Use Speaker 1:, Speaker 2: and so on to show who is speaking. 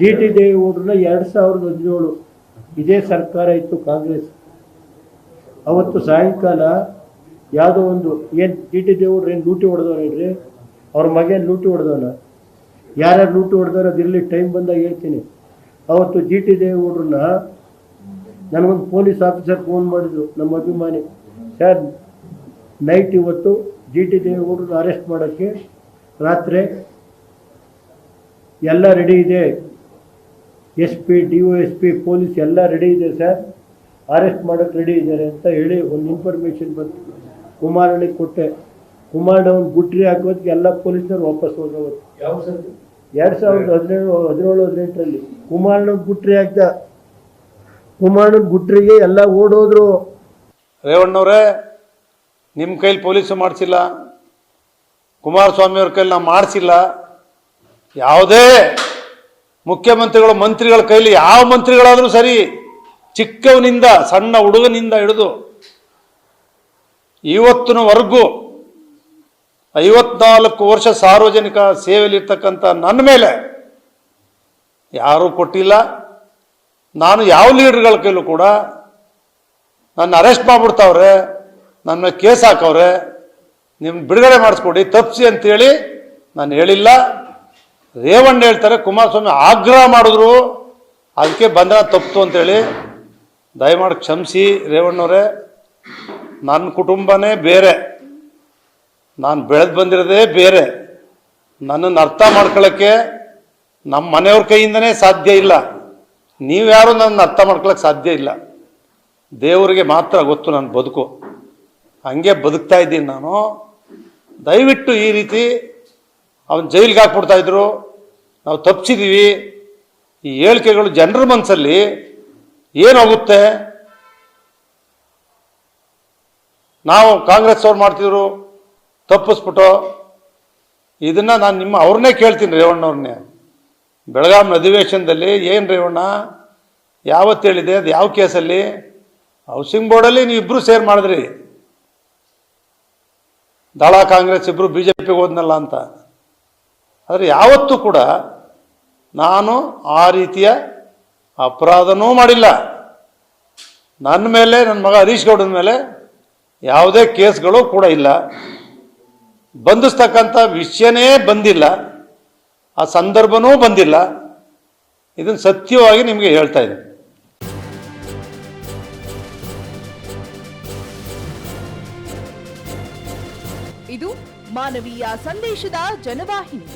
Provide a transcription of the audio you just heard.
Speaker 1: G T ದೇವೇಗೌಡರನ್ನ ಎರಡು ಸಾವಿರದ ಹದಿನೇಳು ಇದೇ ಸರ್ಕಾರ ಇತ್ತು ಕಾಂಗ್ರೆಸ್. ಅವತ್ತು ಸಾಯಂಕಾಲ ಯಾವುದೋ ಒಂದು ಏನು ಜಿ ಟಿ ದೇವೇಗೌಡ್ರು ಏನು ಲೂಟಿ ಹೊಡೆದವ್ರು ಹೇಳ್ರಿ ಅವ್ರ ಮಗೇನು ಲೂಟಿ ಹೊಡೆದವನ? ಯಾರ್ಯಾರು ಲೂಟಿ ಹೊಡೆದವ್ರು ಅದಿರಲಿ ಟೈಮ್ ಬಂದಾಗ ಹೇಳ್ತೀನಿ. ಅವತ್ತು ಜಿ ಟಿ ದೇವೇಗೌಡ್ರನ್ನ ನನಗೊಂದು ಪೊಲೀಸ್ ಆಫೀಸರ್ ಫೋನ್ ಮಾಡಿದ್ರು, ನಮ್ಮ ಅಭಿಮಾನಿ. ಸರ್, ನೈಟ್ ಇವತ್ತು ಜಿ ಟಿ ದೇವೇಗೌಡರನ್ನ ಅರೆಸ್ಟ್ ಮಾಡೋಕ್ಕೆ ರಾತ್ರಿ ಎಲ್ಲ ರೆಡಿ ಇದೆ. S P D O S P police ಎಲ್ಲ ರೆಡಿ ಇದೆ ಸರ್ ಅರೆಸ್ಟ್ ಮಾಡೋಕ್ಕೆ ರೆಡಿ ಇದ್ದಾರೆ ಅಂತ ಹೇಳಿ ಒಂದು ಇನ್ಫಾರ್ಮೇಷನ್ ಬಂತು. ಕುಮಾರನಿಗೆ ಕೊಟ್ಟೆ ಕುಮಾರಣ್ಣ ಅವ್ನು ಗುಟ್ರಿ ಹಾಕೋದಕ್ಕೆ ಎಲ್ಲ ಪೊಲೀಸರು ವಾಪಸ್ ಹೋಗೋದು
Speaker 2: ಯಾವ ಸರ್
Speaker 1: ಎರಡು ಸಾವಿರದ ಹದಿನೇಳು ಹದಿನೇಳು ಹದಿನೆಂಟರಲ್ಲಿ ಕುಮಾರಣ್ಣ ಗುಟ್ರಿ ಹಾಕ್ದ. ಕುಮಾರಣ್ಣ ಗುಟ್ರಿಗೆ ಎಲ್ಲ ಓಡೋದ್ರು.
Speaker 3: ರೇವಣ್ಣವ್ರೆ ನಿಮ್ಮ ಕೈಲಿ ಪೊಲೀಸು ಮಾಡಿಸಿಲ್ಲ. ಕುಮಾರಸ್ವಾಮಿಯವ್ರ ಕೈಲಿ ನಾವು ಮಾಡಿಸಿಲ್ಲ. ಯಾವುದೇ ಮುಖ್ಯಮಂತ್ರಿಗಳು ಮಂತ್ರಿಗಳ ಕೈಲಿ ಯಾವ ಮಂತ್ರಿಗಳಾದರೂ ಸರಿ ಚಿಕ್ಕವನಿಂದ ಸಣ್ಣ ಹುಡುಗನಿಂದ ಹಿಡಿದು ಇವತ್ತಿನವರೆಗೂ ಐವತ್ನಾಲ್ಕು ವರ್ಷ ಸಾರ್ವಜನಿಕ ಸೇವೆಯಲ್ಲಿರ್ತಕ್ಕಂಥ ನನ್ನ ಮೇಲೆ ಯಾರೂ ಕೊಟ್ಟಿಲ್ಲ. ನಾನು ಯಾವ ಲೀಡರ್ಗಳ ಕೈಲೂ ಕೂಡ ನನ್ನ ಅರೆಸ್ಟ್ ಮಾಡಿಬಿಡ್ತಾವ್ರೆ, ನನ್ನ ಕೇಸ್ ಹಾಕವ್ರೆ ನಿಮ್ಮ ಬಿಡುಗಡೆ ಮಾಡಿಸ್ಕೊಡಿ, ತಪ್ಪಿಸಿ ಅಂತೇಳಿ ನಾನು ಹೇಳಿಲ್ಲ. ರೇವಣ್ಣ ಹೇಳ್ತಾರೆ, ಕುಮಾರಸ್ವಾಮಿ ಆಗ್ರಹ ಮಾಡಿದ್ರು, ಅದಕ್ಕೆ ಬಂಧನ ತಪ್ಪಿತು ಅಂತೇಳಿ. ದಯಮಾಡಿ ಕ್ಷಮಿಸಿ ರೇವಣ್ಣವರೇ. ನನ್ನ ಕುಟುಂಬನೇ ಬೇರೆ. ನಾನು ಬೆಳೆದು ಬಂದಿರೋದೇ ಬೇರೆ. ನನ್ನನ್ನು ಅರ್ಥ ಮಾಡ್ಕೊಳ್ಳೋಕ್ಕೆ ನಮ್ಮ ಮನೆಯವ್ರ ಕೈಯಿಂದನೇ ಸಾಧ್ಯ ಇಲ್ಲ. ನೀವ್ಯಾರು ನನ್ನ ಅರ್ಥ ಮಾಡ್ಕೊಳಕ್ಕೆ ಸಾಧ್ಯ ಇಲ್ಲ. ದೇವರಿಗೆ ಮಾತ್ರ ಗೊತ್ತು ನನ್ನ ಬದುಕು. ಹಂಗೆ ಬದುಕ್ತಾ ಇದ್ದೀನಿ ನಾನು. ದಯವಿಟ್ಟು ಈ ರೀತಿ ಅವನು ಜೈಲಿಗೆ ಹಾಕ್ಬಿಡ್ತಾ ಇದ್ರು. ನಾವು ತಪ್ಪಿಸಿದ್ದೀವಿ ಈ ಹೇಳಿಕೆಗಳು ಜನರ ಮನಸ್ಸಲ್ಲಿ ಏನಾಗುತ್ತೆ? ನಾವು ಕಾಂಗ್ರೆಸ್ ಅವ್ರು ಮಾಡ್ತಿದ್ರು, ತಪ್ಪಿಸ್ಬಿಟ್ಟು. ಇದನ್ನು ನಾನು ನಿಮ್ಮ ಅವ್ರನ್ನೇ ಕೇಳ್ತೀನಿ ರೇವಣ್ಣವ್ರನ್ನೇ. ಬೆಳಗಾಂ ಅಧಿವೇಶನದಲ್ಲಿ ಏನು ರೇವಣ್ಣ? ಯಾವತ್ತು ಹೇಳಿದೆ? ಅದು ಯಾವ ಕೇಸಲ್ಲಿ? ಹೌಸಿಂಗ್ ಬೋರ್ಡಲ್ಲಿ ನೀವು ಇಬ್ಬರು ಸೇರ್ ಮಾಡಿದ್ರಿ. ದಳ ಕಾಂಗ್ರೆಸ್ ಇಬ್ಬರು ಬಿ ಜೆ ಪಿಗೆ ಹೋದ್ನಲ್ಲ ಅಂತ. ಆದರೆ ಯಾವತ್ತೂ ಕೂಡ ನಾನು ಆ ರೀತಿಯ ಅಪರಾಧನೂ ಮಾಡಿಲ್ಲ. ನನ್ನ ಮೇಲೆ ನನ್ನ ಮಗ ಹರೀಶ್ ಗೌಡನ ಮೇಲೆ ಯಾವುದೇ ಕೇಸ್ಗಳು ಕೂಡ ಇಲ್ಲ. ಬಂಧಿಸ್ತಕ್ಕಂಥ ವಿಷಯನೇ ಬಂದಿಲ್ಲ. ಆ ಸಂದರ್ಭನೂ ಬಂದಿಲ್ಲ. ಇದನ್ನು ಸತ್ಯವಾಗಿ ನಿಮಗೆ ಹೇಳ್ತಾ ಇದ್ದೀನಿ.
Speaker 4: ಇದು ಮಾನವೀಯ ಸಂದೇಶದ ಜನವಾಹಿನಿ.